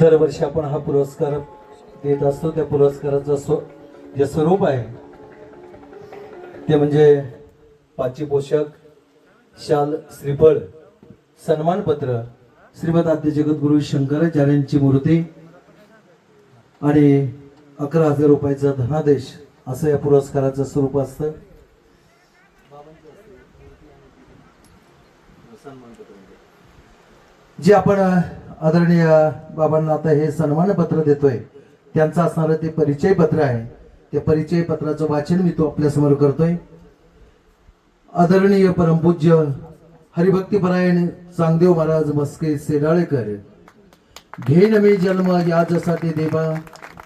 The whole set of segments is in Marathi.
दरवर्षी आपण हा पुरस्कार देत असतो. त्या पुरस्काराचं स्व जे स्वरूप आहे ते म्हणजे पाची पोषक शाल श्रीफळ सन्मानपत्र श्रीमद आद्य जगद्गुरु शंकराचार्यांची मूर्ती आणि अकरा हजार रुपयाचा धनादेश असं या पुरस्काराचं स्वरूप असतं. जे आपण आदरणीय बाबांना आता हे सन्मानपत्र देतोय. त्यांचं असणारं ते परिचय पत्र आहे. ते परिचय पत्राचं वाचन मी तो आपल्यासमोर करतोय. आदरणीय परमपूज्य हरिभक्तीपरायण चांगदेव महाराज मस्के सेडाळेकर. घेन मी जन्म याजसाठी देवा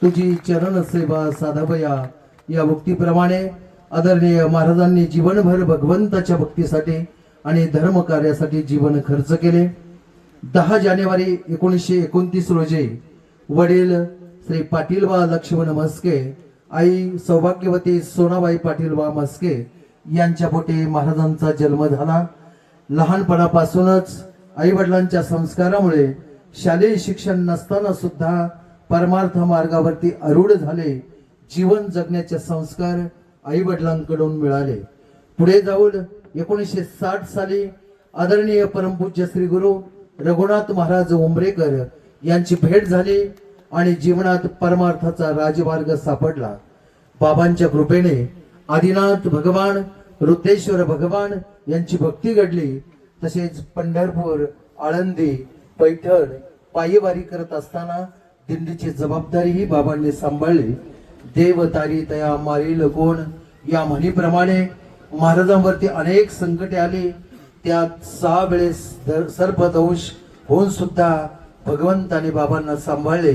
तुझी चरण सेवा साधावया. या भक्तीप्रमाणे आदरणीय महाराजांनी जीवनभर भगवंताच्या भक्तीसाठी आणि धर्म कार्यासाठी जीवन खर्च केले. दहा जानेवारी एकोणीसशे एकोणतीस रोजी वडील श्री पाटीलबा लक्ष्मण मस्के आई सौभाग्यवती सोनाबाई पाटीलबा मस्के यांच्या पोटी महाराजांचा जन्म झाला. लहानपणापासूनच आई वडिलांच्या संस्कारामुळे शालेय शिक्षण नसताना सुद्धा परमार्थ मार्गावरती अरूढ झाले. जीवन जगण्याचे संस्कार आई वडिलांकडून मिळाले. पुढे जाऊन एकोणीसशे साठ साली आदरणीय परमपूज्य श्री गुरु रघुनाथ महाराज उमरेकर यांची भेट झाली आणि जीवनात परमार्थाचा राजमार्ग सापडला. बाबांच्या कृपेने आदिनाथ भगवान रुद्रेश्वर भगवान यांची भक्ती घडली. तसेच पंढरपूर आळंदी पैठण पायीवारी करत असताना दिंडीची जबाबदारीही बाबांनी सांभाळली. देव तारी तया मारील कोण या म्हणीप्रमाणे महाराजांवरती अनेक संकटे आली. त्यात सहा वेळेस सर्पदंश होऊन सुद्धा भगवंताने बाबांना सांभाळले.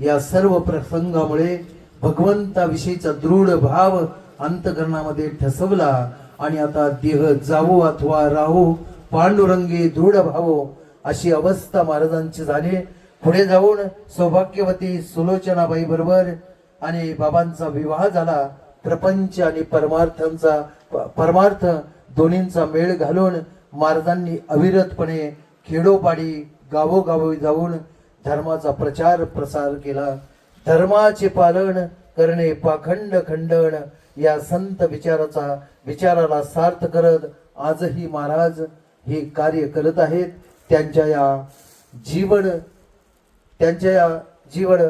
या सर्व प्रसंगामुळे भगवंताविषयीचा दृढ भाव अंतकरणामध्ये ठसवला आणि आता देह जावो अथवा राहू पांडुरंगी दृढ भावो अशी अवस्था महाराजांची झाली. पुढे जाऊन सौभाग्यवती सुलोचनाबाई बरोबर आणि बाबांचा विवाह झाला. प्रपंच आणि परमार्थांचा परमार्थ दोन्हींचा मेळ घालून महाराजांनी अविरतपणे खेडोपाडी गावोगावी जाऊन धर्माचा प्रचार प्रसार केला. धर्माचे पालन करणे पाखंड खंडन या संत विचाराचा विचाराला सार्थ करत आजही महाराज हे कार्य करत आहेत. त्यांच्या या जीवन त्यांच्या या जीवन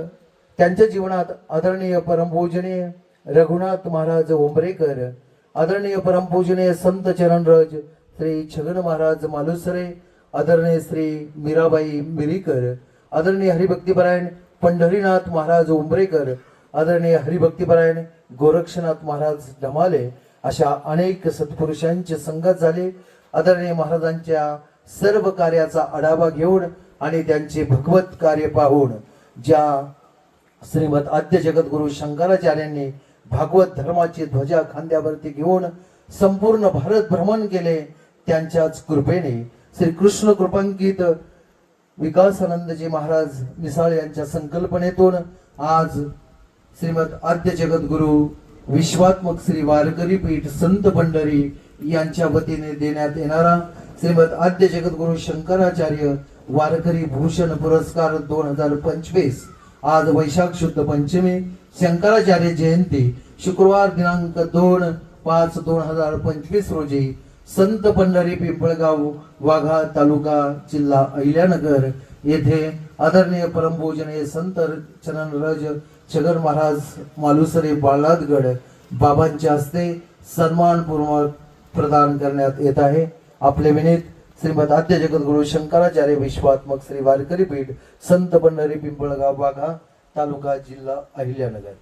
त्यांच्या जीवनात आदरणीय परमपूजनीय रघुनाथ महाराज उंबरेकर आदरणीय परमपूजनीय संत चरणराज श्री छगन महाराज मालुसरे आदरणीय श्री मीराबाई मिरीकर आदरणीय हरिभक्तीपरायण पंढरीनाथ महाराज उंबरेकर आदरणीय हरिभक्तीपरायण गोरक्षनाथ महाराज डमाले अशा अनेक सत्पुरुषांचे संगत झाले. आदरणीय महाराजांच्या सर्व कार्याचा आढावा घेऊन आणि त्यांचे भगवत कार्य पाहून ज्या श्रीमद आद्य जगद्गुरु शंकराचार्यांनी भागवत धर्माची ध्वजा खांद्यावरती घेऊन संपूर्ण भारत भ्रमण केले त्यांच्याच कृपेने श्री कृष्ण कृपांकित विकासानंदजी महाराज मिसाळ यांच्या संकल्पनेतून आज श्रीमद आद्य जगद्गुरु विश्वात्मक श्री वारकरी पीठ संत पंढरी यांच्या वतीने देण्यात येणारा श्रीमद आद्य जगद्गुरु शंकराचार्य वारकरी भूषण पुरस्कार दोन हजार पंचवीस आज वैशाख शुद्ध पंचमी शंकराचार्य जयंती शुक्रवार दिनांक दोन पाच दोन हजार पंचवीस रोजी संत पंढरी पिंपळगाव वाघा तालुका जिल्हा अहिल्यानगर येथे आदरणीय परमभोजने संत चरणरज छगन महाराज मालुसरे बाळादगड बाबांच्या हस्ते सन्मानपूर्वक प्रदान करण्यात येत आहे. आपले विनीत श्रीमद आद्य जगद्गुरु शंकराचार्य विश्वात्मक श्री वारकरी पीठ संत पंढरी पिंपळगाव वाघा तालुका जिल्हा अहिल्यानगर.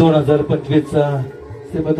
दोन हजार पंचवीसचा. श्रीमद